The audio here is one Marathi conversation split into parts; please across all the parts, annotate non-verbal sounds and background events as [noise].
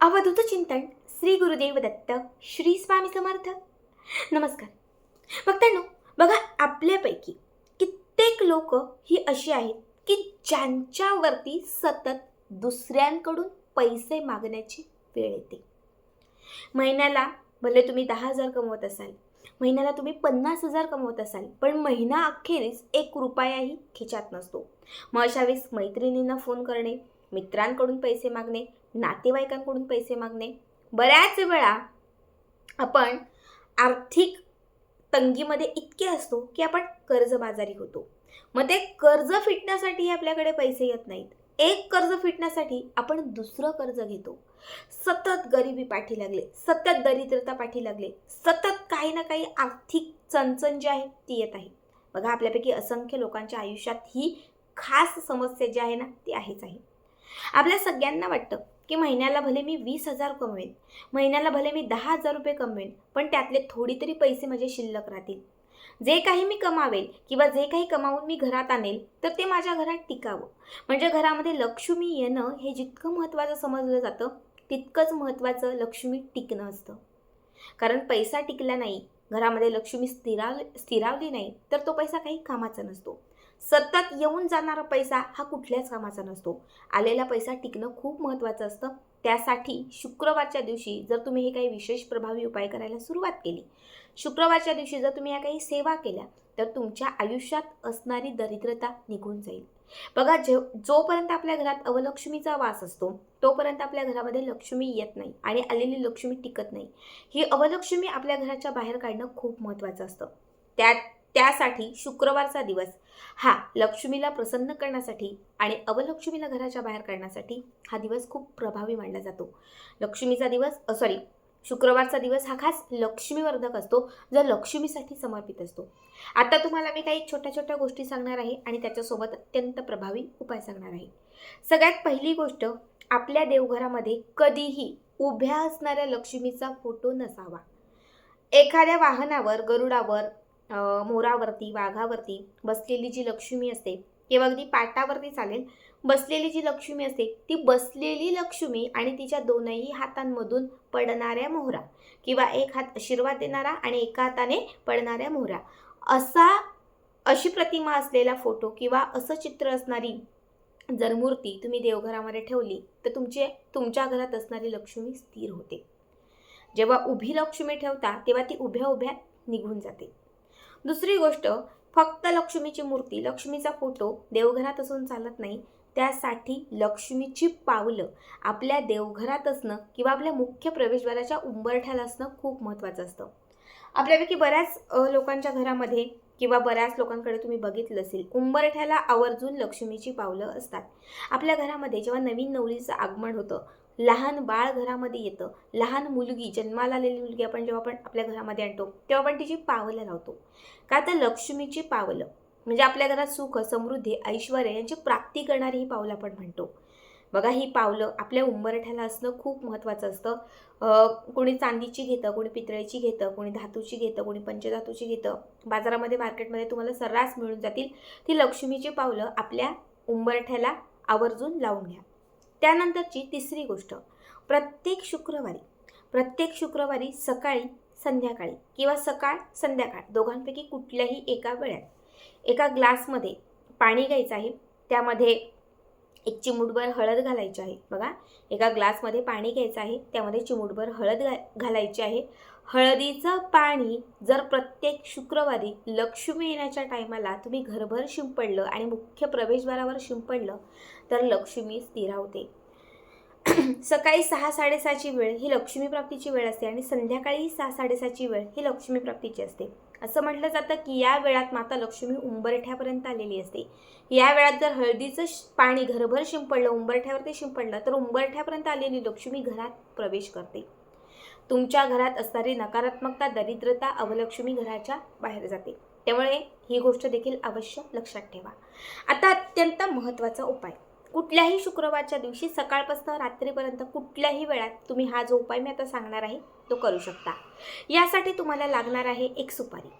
अवधूत चिंतन श्री गुरुदेव दत्त श्री स्वामी समर्थ. नमस्कार. भक्तांनो बघा आपल्यापैकी कित्येक लोक ही अशी आहेत की ज्यांच्यावरती सतत दुसऱ्यांकडून पैसे मागण्याची वेळ येते. महिन्याला भले तुम्ही दहा हजार कमवत असाल महिन्याला तुम्ही पन्नास हजार कमवत असाल पण महिना अखेरीस एक रुपयाही खिचात नसतो. मग अशा वेळेस मैत्रिणींना फोन करणे मित्रांकडून पैसे मागणे नातेवाईकांकडून पैसे मागणे. बऱ्याच वेळा आपण आर्थिक तंगीमध्ये इतके असतो की आपण कर्जबाजारी होतो. मग ते कर्ज फिटण्यासाठी आपल्याकडे पैसे येत नाहीत. एक कर्ज फिटण्यासाठी आपण दुसरं कर्ज घेतो. सतत गरिबी पाठी लागले सतत दरिद्रता पाठी लागले सतत काही ना काही आर्थिक चणचण जी आहे ती येत आहे. बघा आपल्यापैकी असंख्य लोकांच्या आयुष्यात ही खास समस्या जी आहे ना ती आहेच आहे. आपल्या सगळ्यांना वाटतं की महिन्याला भले मी वीस हजार कमवेन महिन्याला भले मी दहा हजार रुपये कमवेन पण त्यातले थोडी तरी पैसे माझे शिल्लक राहतील. जे काही मी कमावेल किंवा जे काही कमावून मी घरात आणेल तर ते माझ्या घरात टिकावं. म्हणजे घरामध्ये लक्ष्मी येणं हे जितकं महत्त्वाचं समजलं जातं तितकंच महत्त्वाचं लक्ष्मी टिकणं असतं. कारण पैसा टिकला नाही घरामध्ये लक्ष्मी स्थिराव स्थिरावली नाही तर तो पैसा काही कामाचा नसतो. सतत येऊन जाणारा पैसा हा कुठल्याच कामाचा नसतो. आलेला पैसा टिकणं खूप महत्त्वाचं असतं. त्यासाठी शुक्रवारच्या दिवशी जर तुम्ही हे काही विशेष प्रभावी उपाय करायला सुरुवात केली शुक्रवारच्या दिवशी जर तुम्ही या काही सेवा केल्या तर तुमच्या आयुष्यात असणारी दरिद्रता निघून जाईल. बघा जे जोपर्यंत आपल्या घरात अवलक्ष्मीचा वास असतो तोपर्यंत आपल्या घरामध्ये लक्ष्मी येत नाही आणि आलेली लक्ष्मी टिकत नाही. ही अवलक्ष्मी आपल्या घराच्या बाहेर काढणं खूप महत्त्वाचं असतं. त्यात त्यासाठी शुक्रवारचा दिवस. हा लक्ष्मीला प्रसन्न करण्यासाठी आणि अवलक्ष्मीला घराच्या बाहेर काढण्यासाठी हा दिवस खूप प्रभावी मानला जातो. लक्ष्मीचा दिवस सॉरी शुक्रवारचा दिवस हा खास लक्ष्मीवर्धक असतो जो लक्ष्मीसाठी समर्पित असतो. आता तुम्हाला मी काही छोट्या छोट्या गोष्टी सांगणार आहे आणि त्याच्यासोबत अत्यंत प्रभावी उपाय सांगणार आहे. सगळ्यात पहिली गोष्ट आपल्या देवघरामध्ये कधीही उभ्या असणाऱ्या लक्ष्मीचा फोटो नसावा. एखाद्या वाहनावर गरुडावर मोरावरती वाघावरती बसलेली जी लक्ष्मी असते किंवा अगदी पाटावरती चालेल. बसलेली जी लक्ष्मी असते ती बसलेली लक्ष्मी आणि तिच्या दोनही हातांमधून पडणाऱ्या मोहरा किंवा एक हात आशीर्वाद देणारा आणि एका हाताने पडणाऱ्या मोहरा. असा अशी प्रतिमा असलेला फोटो किंवा असं चित्र असणारी जर मूर्ती तुम्ही देवघरामध्ये ठेवली तर तुमचे तुमच्या घरात असणारी लक्ष्मी स्थिर होते. जेव्हा उभी लक्ष्मी ठेवता तेव्हा ती उभ्या उभ्या निघून जाते. दुसरी गोष्ट फक्त लक्ष्मीची मूर्ती लक्ष्मीचा फोटो देवघरात असून चालत नाही त्यासाठी लक्ष्मीची पावलं आपल्या देवघरात असणं किंवा आपल्या मुख्य प्रवेशद्वाराच्या उंबरठ्याला असणं खूप महत्त्वाचं असतं. आपल्यापैकी बऱ्याच लोकांच्या घरामध्ये किंवा बऱ्याच लोकांकडे तुम्ही बघितलं असेल उंबरठ्याला आवर्जून लक्ष्मीची पावलं असतात. आपल्या घरामध्ये जेव्हा नवीन नवरीचं आगमन होतं लहान बाळ घरामध्ये येतं. लहान मुलगी जन्माला आलेली मुलगी आपण जेव्हा आपण आपल्या घरामध्ये आणतो तेव्हा आपण तिची पावलं लावतो. का तर लक्ष्मीची पावलं म्हणजे आपल्या घरात सुख समृद्धी ऐश्वर यांची प्राप्ती करणारी ही पावलं आपण म्हणतो. बघा ही पावलं आपल्या उंबरठ्याला असणं खूप महत्त्वाचं असतं. कोणी चांदीची घेतं कोणी पितळेची घेतं कोणी धातूची घेतं कोणी पंचधातूची घेतं. बाजारामध्ये मार्केटमध्ये तुम्हाला सर्रास मिळून जातील ती लक्ष्मीची पावलं आपल्या उंबरठ्याला आवर्जून लावून घ्या. त्यानंतरची तिसरी गोष्ट प्रत्येक शुक्रवारी प्रत्येक शुक्रवारी सकाळी संध्याकाळी किंवा सकाळ संध्याकाळ दोघांपैकी कुठल्याही एका वेळात एका ग्लासमध्ये पाणी घ्यायचं आहे. त्यामध्ये एक चिमूटभर हळद घालायची आहे. बघा एका ग्लासमध्ये पाणी घ्यायचं आहे. त्यामध्ये चिमूटभर हळद घा घालायची आहे. हळदीचं पाणी जर प्रत्येक शुक्रवारी लक्ष्मी येण्याच्या टायमाला तुम्ही घरभर शिंपडलं आणि मुख्य प्रवेशद्वारावर शिंपडलं तर लक्ष्मी स्थिरावते [clears throat] सकाळी सहा साडेसहाची वेळ ही लक्ष्मी प्राप्तीची वेळ असते आणि संध्याकाळी सहा साडेसहाची वेळ ही लक्ष्मी प्राप्तीची असते. असं म्हटलं जातं की या वेळात माता लक्ष्मी उंबरठ्यापर्यंत आलेली असते. या वेळात जर हळदीचं श- पाणी घरभर शिंपडलं उंबरठ्यावरती शिंपडलं तर उंबरठ्यापर्यंत आलेली लक्ष्मी घरात प्रवेश करते. तुमच्या घरात असणारी नकारात्मकता दरिद्रता अवलक्ष्मी घराच्या बाहेर जाते. त्यामुळे ही गोष्ट देखील अवश्य लक्षात ठेवा. आता अत्यंत महत्त्वाचा उपाय. कुठल्याही शुक्रवारच्या दिवशी सकाळपासून रात्रीपर्यंत कुठल्याही वेळात तुम्ही हा जो उपाय मी आता सांगणार आहे तो करू शकता. यासाठी तुम्हाला लागणार आहे एक सुपारी.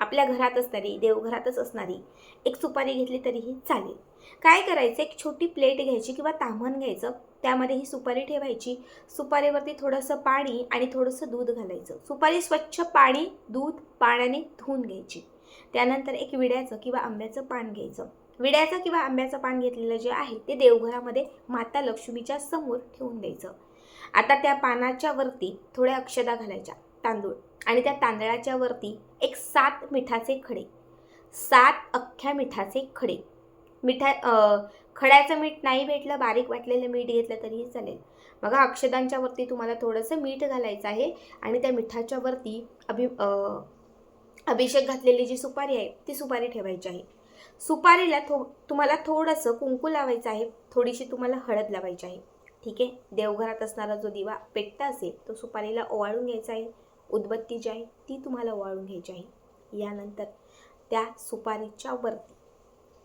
आपल्या घरात असणारी देवघरातच असणारी एक सुपारी घेतली तरीही चालेल. काय करायचं? एक छोटी प्लेट घ्यायची किंवा ताम्हण घ्यायचं. त्यामध्ये ही सुपारी ठेवायची. सुपारीवरती थोडंसं पाणी आणि थोडंसं दूध घालायचं. सुपारी स्वच्छ पाणी दूध पाण्याने धुवून घ्यायची. त्यानंतर एक विड्याचं किंवा आंब्याचं पान घ्यायचं. विड्याचं किंवा आंब्याचं पान घेतलेलं जे आहे ते देवघरामध्ये माता लक्ष्मीच्या समोर ठेवून द्यायचं. आता त्या पानाच्या वरती थोड्या अक्षदा घालायच्या तांदूळ. आणि त्या तांदळाच्या वरती एक सात मिठाचे खडे. सात अख्ख्या मिठाचे खडे. मिठा अं, खड्याचं मीठ नाही भेटलं बारीक वाटलेलं मीठ घेतलं तरीही चालेल. बघा अक्षदांच्या वरती तुम्हाला थोडंसं मीठ घालायचं आहे आणि त्या मिठाच्या वरती अभि अं, अभिषेक घातलेली जी सुपारी आहे ती सुपारी ठेवायची आहे. सुपारीला थो तुम्हाला थोडंसं कुंकू लावायचं आहे थोडीशी तुम्हाला हळद लावायची आहे. ठीक आहे? देवघरात असणारा जो दिवा पेटता असेल तो सुपारीला ओवाळून घ्यायचा आहे. उदबत्ती जी आहे ती तुम्हाला ओवाळून घ्यायची आहे. यानंतर त्या सुपारीच्या वरती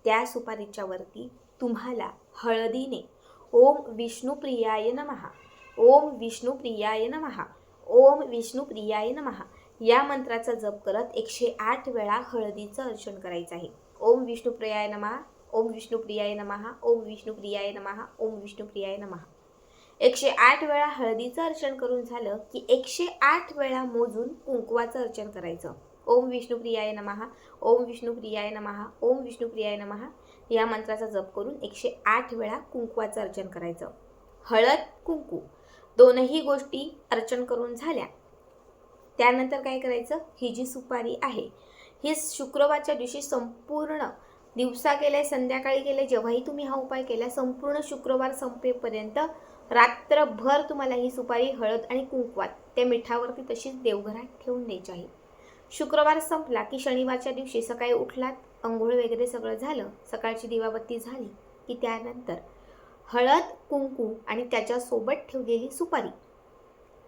त्या सुपारीच्या वरती तुम्हाला हळदीने ओम विष्णुप्रियाय नमहा ओम विष्णुप्रियाय नमहा ओम विष्णुप्रियाय नमहा या मंत्राचा जप करत एकशे आठ वेळा हळदीचं अर्चन करायचं आहे. ओम विष्णुप्रियाय नमहा ओम विष्णुप्रियाय नमहा ओम विष्णुप्रियाय नमहा ओम विष्णुप्रियाय नमहा एकशे आठ वेळा हळदीचं अर्चन करून झालं की एकशे आठ वेळा मोजून कुंकवाचं अर्चन करायचं. ओम विष्णुप्रियाय नमहा ओम विष्णुप्रियाय नमहा ओम विष्णुप्रियाय नमहा या मंत्राचा जप करून एकशे आठ वेळा कुंकवाचं अर्चन करायचं. हळद कुंकू दोनही गोष्टी अर्चन करून झाल्या. त्यानंतर काय करायचं? ही जी सुपारी आहे ही शुक्रवारच्या दिवशी संपूर्ण दिवसा केले संध्याकाळी केले जेव्हाही तुम्ही हा उपाय केला संपूर्ण शुक्रवार संपेपर्यंत रात्रभर तुम्हाला ही सुपारी हळद आणि कुंकवात त्या मिठावरती तशीच देवघरात ठेवून द्यायची आहे. शुक्रवार संपला की शनिवारच्या दिवशी सकाळी उठलात अंघोळ वगैरे सगळं झालं सकाळची दिवाबत्ती झाली की त्यानंतर हळद कुंकू आणि त्याच्यासोबत ठेवलेली सुपारी.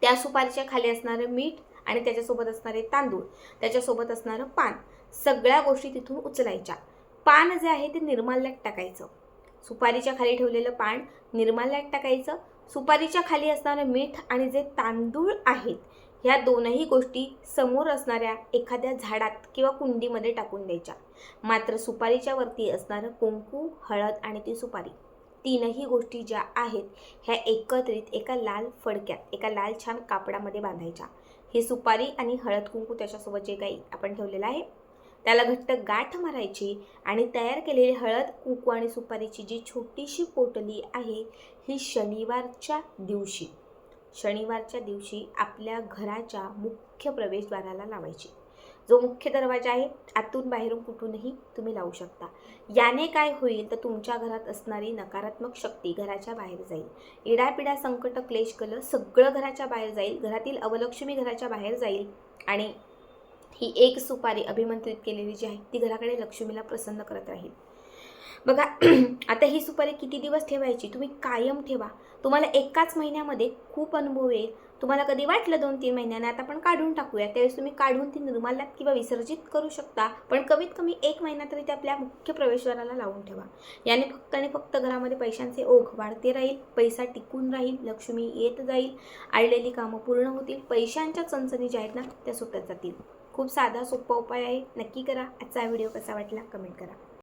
त्या सुपारीच्या खाली असणारं मीठ आणि त्याच्यासोबत असणारे तांदूळ त्याच्यासोबत असणारं पान सगळ्या गोष्टी तिथून उचलायच्या. पान जे आहे ते निर्माल्यात टाकायचं. सुपारीच्या खाली ठेवलेलं पान निर्माल्यात टाकायचं. सुपारीच्या खाली असणारं मीठ आणि जे तांदूळ आहेत ह्या दोनही गोष्टी समोर असणाऱ्या एखाद्या झाडात किंवा कुंडीमध्ये टाकून द्यायच्या. मात्र सुपारीच्या वरती असणारं कुंकू हळद आणि ती सुपारी तीनही गोष्टी ज्या आहेत ह्या एकत्रित एका लाल फडक्यात एका लाल छान कापडामध्ये बांधायच्या. ही सुपारी आणि हळद कुंकू त्याच्यासोबत जे काही आपण ठेवलेलं आहे त्याला घट्ट गाठ मारायची आणि तयार केलेली हळद कुंकू आणि सुपारीची जी छोटीशी पोटली आहे ही शनिवारच्या दिवशी शनिवारच्या दिवशी आपल्या घराच्या मुख्य प्रवेशद्वाराला लावायची. जो मुख्य दरवाजा आहे आतून बाहेरून कुठूनही तुम्ही लावू शकता. याने काय होईल तर तुमच्या घरात असणारी नकारात्मक शक्ती घराच्या बाहेर जाईल. इडापिडा संकट क्लेश कल सगळं घराच्या बाहेर जाईल. घरातील अवलक्ष्मी घराच्या बाहेर जाईल. आणि ही एक सुपारी अभिमंत्रित केलेली जी आहे ती घराकडे लक्ष्मीला प्रसन्न करत राहील. बघा [clears throat] आता ही सुपारी किती दिवस ठेवायची? तुम्ही कायम ठेवा. तुम्हाला एकाच महिन्यामध्ये खूप अनुभव येईल. तुम्हाला कधी वाटलं दोन तीन महिन्याने आता आपण काढून टाकूया. त्यावेळेस तुम्ही काढून ती निर्माल्यात किंवा विसर्जित करू शकता. पण कमीत कमी एक महिना तरी ते आपल्या मुख्य प्रवेशद्वाराला लावून ठेवा. याने फक्त आणि फक्त घरामध्ये पैशांचे ओघ वाढते राहील पैसा टिकून राहील लक्ष्मी येत जाईल आडलेली कामं पूर्ण होतील पैशांच्या चणचणी ज्या आहेत ना त्या सुटत जातील. खूप साधा सोपा उपाय आहे. नक्की करा. आजचा व्हिडिओ कसा वाटला कमेंट करा.